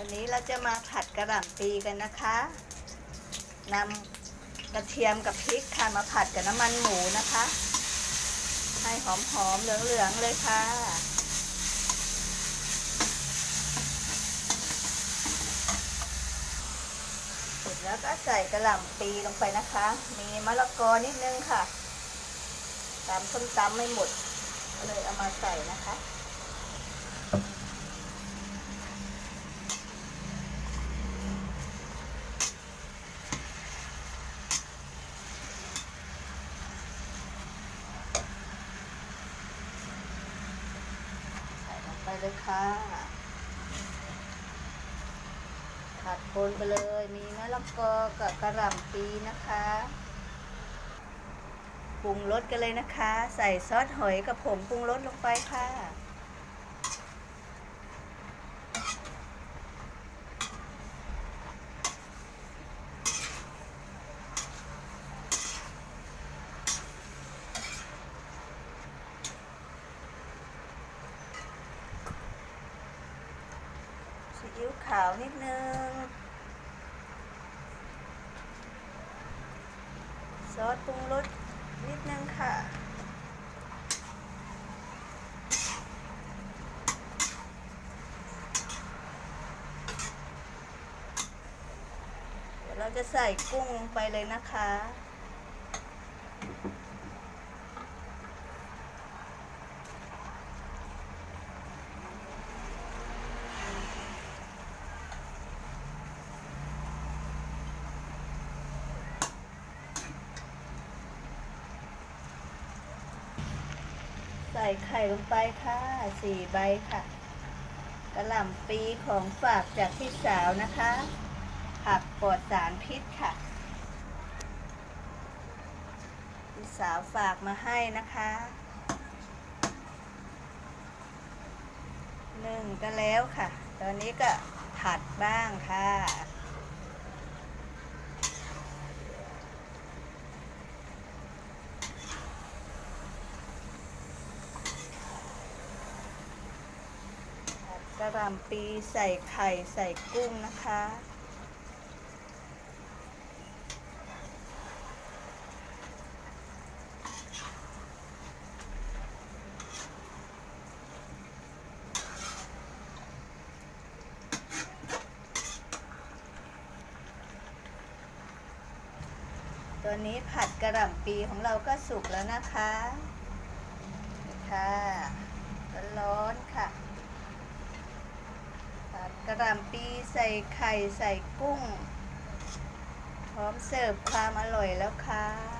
วันนี้เราจะมาผัดกระหล่ำปีกันนะคะนำกระเทียมกับพริกค่ะมาผัดกับน้ำมันหมูนะคะ ให้หอมๆเหลืองๆเลยค่ะเสร็จแล้วก็ใส่กระหล่ำปีลงไปนะคะ มีมะละกอนิดนึงค่ะตำส้มตำไม่หมดก็เลยเอามาใส่นะคะ ใส่ลงไป เลยค่ะ ผัดคนไปเลย มีมะละกอกับกระหล่ำปีนะคะปรุงรสกันเลยนะคะ ใส่ซอสหอยกับผงปรุงรสลงไปค่ะ ซีอิ๊วขาวนิดนึง ซอสปรุงรสนิดนึงค่ะเดี๋ยวเราจะใส่กุ้งลงไปเลยนะคะ ใส่ไข่ลงไปค่ะสี่ใบค่ะกระหล่ำปีของฝากจากพี่สาวนะคะ ผักปลอดสารพิษค่ะ พี่สาวฝากมาให้นะคะหนึ่งก็แล้วค่ะ ตอนนี้ก็ผัดบ้างค่ะ ระหล่ำปีใส่ไข่ใส่กุ้งนะคะ ตัวนี้ผัดกระหล่ำปีของเราก็สุกแล้วนะคะค่ะร้อนๆค่ะ ผัดกระ หล่ำปีใส่ไข่ใส่กุ้ง พร้อมเสิร์ฟความอร่อยแล้วค่ะ